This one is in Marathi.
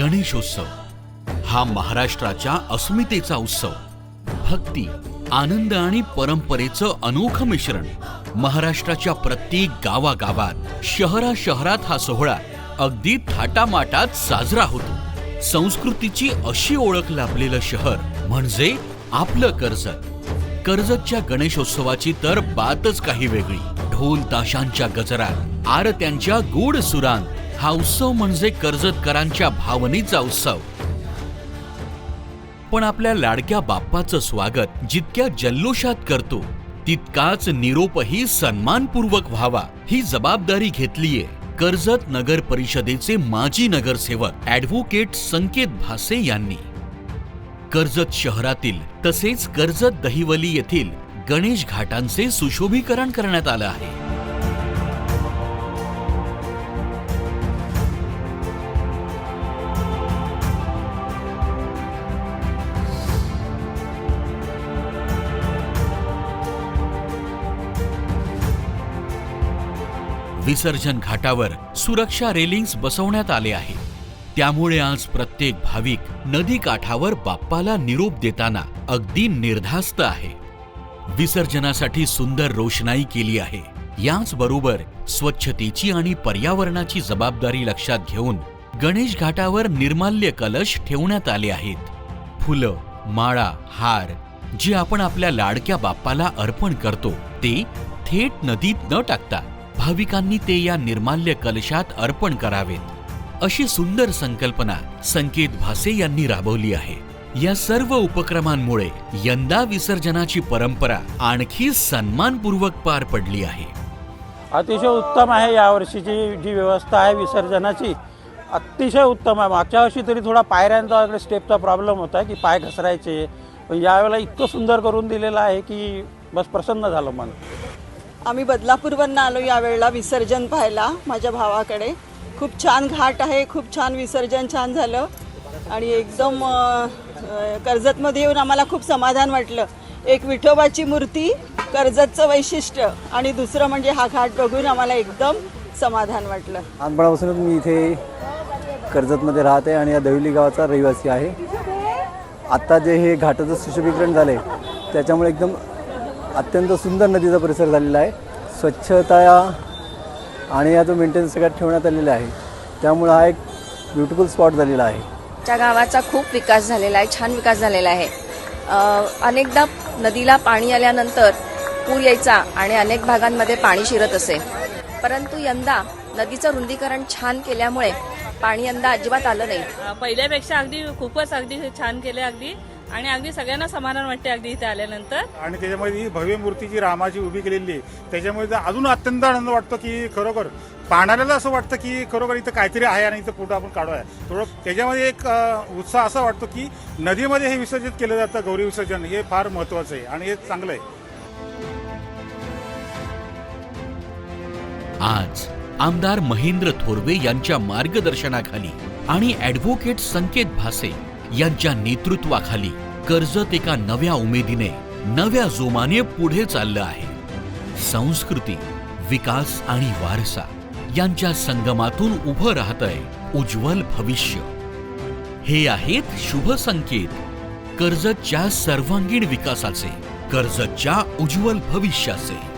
गणेशोत्सव. हा महाराष्ट्राच्या अस्मितेचा उत्सव. भक्ती आनंद आणि परंपरेचं अनोखं मिश्रण. महाराष्ट्राच्या प्रत्येक गावागावात शहरा शहरात हा सोहळा अगदी थाटामाटात साजरा होतो. संस्कृतीची अशी ओळख लाभलेलं शहर म्हणजे आपलं कर्जत. कर्जतच्या गणेशोत्सवाची तर बातच काही वेगळी. ढोल ताशांच्या गजरात आरत्यांच्या गोड सुरांत हा उत्सव म्हणजे कर्जतकरांच्या भावनेचा उत्सव. पण आपल्या लाडक्या बाप्पाचं स्वागत जितक्या जल्लोषात करतो तितकाच निरोपही सन्मानपूर्वक व्हावा ही जबाबदारी घेतलीये कर्जत नगर परिषदेचे माजी नगरसेवक ऍडव्होकेट संकेत भासे यांनी. कर्जत शहरातील तसेच कर्जत दहिवली येथील गणेश घाटांचे सुशोभीकरण करण्यात आलं आहे. विसर्जन घाटावर सुरक्षा रेलिंग्स बसवण्यात आले आहे. त्यामुळे आज प्रत्येक भाविक नदी काठावर बाप्पाला निरोप देताना अगदी निर्धास्त आहे. विसर्जनासाठी सुंदर रोषणाई केली आहे. याचबरोबर स्वच्छतेची आणि पर्यावरणाची जबाबदारी लक्षात घेऊन गणेश घाटावर निर्माल्य कलश ठेवण्यात आले आहेत. फुलं माळा हार जे आपण आपल्या लाडक्या बाप्पाला अर्पण करतो ते थेट नदीत न टाकता भाविकांनी ते या निर्माल्य कलशात अर्पण करावेत. अशी सुंदर संकल्पना संकेत भासे यांनी राबवली आहे. या सर्व उपक्रमांमुळे यंदा विसर्जनाची परंपरा आणखी सन्मानपूर्वक पार पडली आहे. अतिशय उत्तम आहे यावर्षीची जी व्यवस्था आहे विसर्जनाची. अतिशय उत्तम आहे. मागच्या वर्षी तरी थोडा पायऱ्यांचा स्टेपचा प्रॉब्लेम होता की पाय घसरायचे. पण यावेळेला इतकं सुंदर करून दिलेलं आहे की बस प्रसन्न झालं मन. आम्ही बदलापूरवरनं आलो यावेळेला विसर्जन पाहायला माझ्या भावाकडे. खूप छान घाट आहे खूप छान विसर्जन छान झालं. आणि एकदम कर्जतमध्ये येऊन आम्हाला खूप समाधान वाटलं. एक विठोबाची मूर्ती कर्जतचं वैशिष्ट्य आणि दुसरं म्हणजे हा घाट बघून आम्हाला एकदम समाधान वाटलं. लहानपणापासूनच मी इथे कर्जतमध्ये राहते आणि या देवली गावाचा रहिवासी आहे. आत्ता जे हे घाटाचं सुशोभीकरण झालं आहे त्याच्यामुळे एकदम अत्यंत सुंदर नदीचा परिसर झालेला आहे. स्वच्छता आणि याचं मेंटेनन्स सगळ्यात ठेवण्यात आलेलं आहे. त्यामुळं हा एक ब्युटिफुल स्पॉट झालेला आहे. त्या गावाचा खूप विकास झालेला आहे छान विकास झालेला आहे. अनेकदा नदीला पाणी आल्यानंतर पूर यायचा आणि अनेक भागांमध्ये पाणी शिरत असे. परंतु यंदा नदीचं रुंदीकरण छान केल्यामुळे पाणी यंदा अजिबात आलं नाही. पहिल्यापेक्षा अगदी खूपच अगदी छान केले अगदी. आणि अगदी सगळ्यांना समाधान वाटते अगदी इथे आल्यानंतर. आणि त्याच्यामध्ये ही भव्य मूर्ती जी रामाची उभी केलेली आहे त्याच्यामुळे तर अजून अत्यंत आनंद वाटतो की खरोखर पाहणाऱ्याला असं वाटतं की खरोखर इथं काहीतरी आहे आणि इथं फोटो आपण काढूया. थोडं त्याच्यामध्ये एक उत्साह असा वाटतो की नदीमध्ये हे विसर्जित केलं जातं गौरी विसर्जन हे फार महत्वाचं आहे आणि हे चांगलं आहे. आज आमदार महेंद्र थोरवे यांच्या मार्गदर्शनाखाली आणि ॲडव्होकेट संकेत भासे यांच्या नेतृत्वाखाली कर्जत एका नव्या उमेदीने नव्या जोमाने पुढे चाललं आहे. संस्कृती विकास आणि वारसा यांच्या संगमातून उभं राहतंय उज्ज्वल भविष्य. हे आहेत शुभ संकेत. कर्जतच्या सर्वांगीण विकासाचे कर्जतच्या उज्ज्वल भविष्याचे.